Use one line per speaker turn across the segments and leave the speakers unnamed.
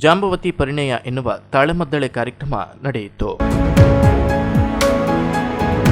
ಜಾಂಬವತಿ ಪರಿಣಯ ಎನ್ನುವ ತಾಳಮದ್ದಳೆ ಕಾರ್ಯಕ್ರಮ ನಡೆಯಿತು.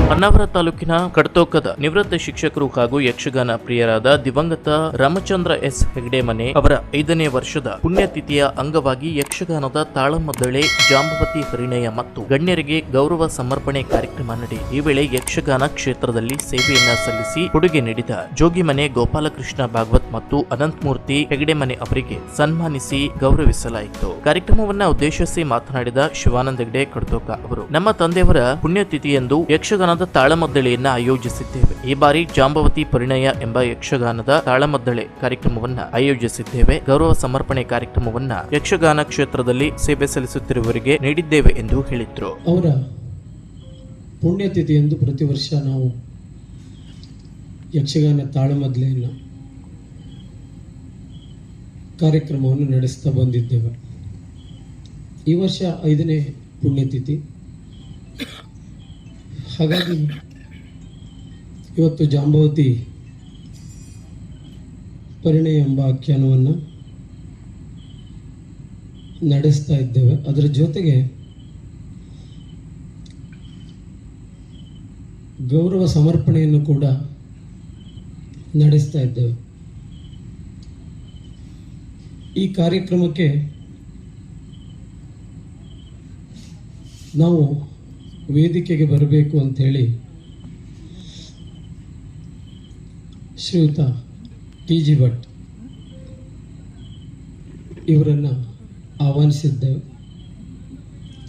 ಹೊನ್ನಾವರ ತಾಲೂಕಿನ ಕಡ್ತೋಕದ ನಿವೃತ್ತ ಶಿಕ್ಷಕರು ಹಾಗೂ ಯಕ್ಷಗಾನ ಪ್ರಿಯರಾದ ದಿವಂಗತ ರಾಮಚಂದ್ರ ಎಸ್ ಹೆಗ್ಡೆ ಮನೆ ಅವರ ಐದನೇ ವರ್ಷದ ಪುಣ್ಯತಿಥಿಯ ಅಂಗವಾಗಿ ಯಕ್ಷಗಾನದ ತಾಳಮದ್ದಳೆ ಜಾಂಬವತಿ ಹರಿಣಯ ಮತ್ತು ಗಣ್ಯರಿಗೆ ಗೌರವ ಸಮರ್ಪಣೆ ಕಾರ್ಯಕ್ರಮ ನಡೆಯಿತು ಈ ವೇಳೆ ಯಕ್ಷಗಾನ ಕ್ಷೇತ್ರದಲ್ಲಿ ಸೇವೆಯನ್ನ ಸಲ್ಲಿಸಿ ಕೊಡುಗೆ ನೀಡಿದ ಜೋಗಿಮನೆ ಗೋಪಾಲಕೃಷ್ಣ ಭಾಗವತ್ ಮತ್ತು ಅನಂತಮೂರ್ತಿ ಹೆಗ್ಡೆ ಮನೆ ಅವರಿಗೆ ಸನ್ಮಾನಿಸಿ ಗೌರವಿಸಲಾಯಿತು. ಕಾರ್ಯಕ್ರಮವನ್ನ ಉದ್ದೇಶಿಸಿ ಮಾತನಾಡಿದ ಶಿವಾನಂದ ಹೆಗ್ಡೆ ಕಡತೋಕ ಅವರು, ನಮ್ಮ ತಂದೆಯವರ ಪುಣ್ಯತಿಥಿಯಂದು ಯಕ್ಷಗಾನದ ತಾಳಮದ್ದಳೆಯನ್ನ ಆಯೋಜಿಸಿದ್ದೇವೆ. ಈ ಬಾರಿ ಜಾಂಬವತಿ ಪರಿಣಯ ಎಂಬ ಯಕ್ಷಗಾನದ ತಾಳಮದ್ದಳೆ ಕಾರ್ಯಕ್ರಮವನ್ನ ಆಯೋಜಿಸಿದ್ದೇವೆ. ಗೌರವ ಸಮರ್ಪಣೆ ಕಾರ್ಯಕ್ರಮವನ್ನ ಯಕ್ಷಗಾನ ಕ್ಷೇತ್ರದಲ್ಲಿ ಸೇವೆ ಸಲ್ಲಿಸುತ್ತಿರುವವರಿಗೆ ನೀಡಿದ್ದೇವೆ ಎಂದು ಹೇಳಿದ್ರು.
ಅವರ ಪುಣ್ಯತಿಥಿಯಂದು ಪ್ರತಿ ವರ್ಷ ನಾವು ಯಕ್ಷಗಾನ ತಾಳಮದ್ಲೆಯನ್ನು ಕಾರ್ಯಕ್ರಮವನ್ನು ನಡೆಸ್ತಾ ಬಂದಿದ್ದೇವೆ. ಈ ವರ್ಷ ಐದನೇ ಪುಣ್ಯತಿಥಿ. ಹಾಗಾಗಿ ಇವತ್ತು ಜಾಂಬವತಿ ಪರಿಣಯ ಎಂಬ ಆಖ್ಯಾನವನ್ನು ನಡೆಸ್ತಾ ಇದ್ದೇವೆ. ಅದರ ಜೊತೆಗೆ ಗೌರವ ಸಮರ್ಪಣೆಯನ್ನು ಕೂಡ ನಡೆಸ್ತಾ ಇದ್ದೇವೆ. ಈ ಕಾರ್ಯಕ್ರಮಕ್ಕೆ ನಾವು ವೇದಿಕೆಗೆ ಬರಬೇಕು ಅಂಥೇಳಿ ಶ್ರೀಯುತ ಟಿ ಜಿ ಭಟ್ ಇವರನ್ನು ಆಹ್ವಾನಿಸಿದ್ದೇವೆ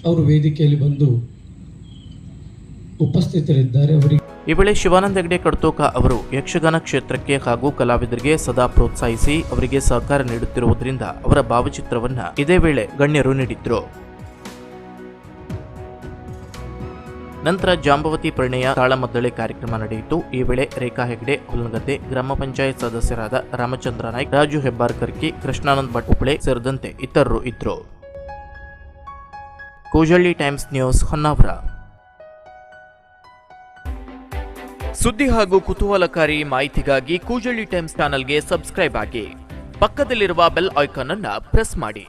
ಅವರು ವೇದಿಕೆಯಲ್ಲಿ ಬಂದು ಉಪಸ್ಥಿತರಿದ್ದಾರೆ. ಅವರಿಗೆ
ಈ ವೇಳೆ ಶಿವಾನಂದ ಹೆಗ್ಡೆ, ಕಡ್ತೋಕ ಅವರು ಯಕ್ಷಗಾನ ಕ್ಷೇತ್ರಕ್ಕೆ ಹಾಗೂ ಕಲಾವಿದರಿಗೆ ಸದಾ ಪ್ರೋತ್ಸಾಹಿಸಿ ಅವರಿಗೆ ಸಹಕಾರ ನೀಡುತ್ತಿರುವುದರಿಂದ ಅವರ ಭಾವಚಿತ್ರವನ್ನ ಇದೇ ವೇಳೆ ಗಣ್ಯರು ನೀಡಿದ್ರು. ನಂತರ ಜಾಂಬವತಿ ಪ್ರಣಯ ತಾಳಮದ್ದಳೆ ಕಾರ್ಯಕ್ರಮ ನಡೆಯಿತು. ಈ ವೇಳೆ ರೇಖಾ ಹೆಗ್ಡೆ ಹುಲ್ಲಗದ್ದೆ ಗ್ರಾಮ ಪಂಚಾಯತ್ ಸದಸ್ಯರಾದ ರಾಮಚಂದ್ರ ನಾಯ್ಕ, ರಾಜು ಹೆಬ್ಬಾರ್ಕರ್ಕಿ ಕೃಷ್ಣಾನಂದ್ ಭಟ್ ಸೇರಿದಂತೆ ಇತರರು ಇದ್ರು ಕೂಜಳ್ಳಿ ಟೈಮ್ಸ್ ನ್ಯೂಸ್, ಹೊನ್ನಾವರ. ಸುದ್ದಿ ಹಾಗೂ ಕುತೂಹಲಕಾರಿ ಮಾಹಿತಿಗಾಗಿ ಕೂಜಳ್ಳಿ ಟೈಮ್ಸ್ ಚಾನಲ್ಗೆ ಸಬ್ಸ್ಕ್ರೈಬ್ ಆಗಿ. ಪಕ್ಕದಲ್ಲಿರುವ ಬೆಲ್ ಐಕಾನ್ ಅನ್ನು ಪ್ರೆಸ್ ಮಾಡಿ.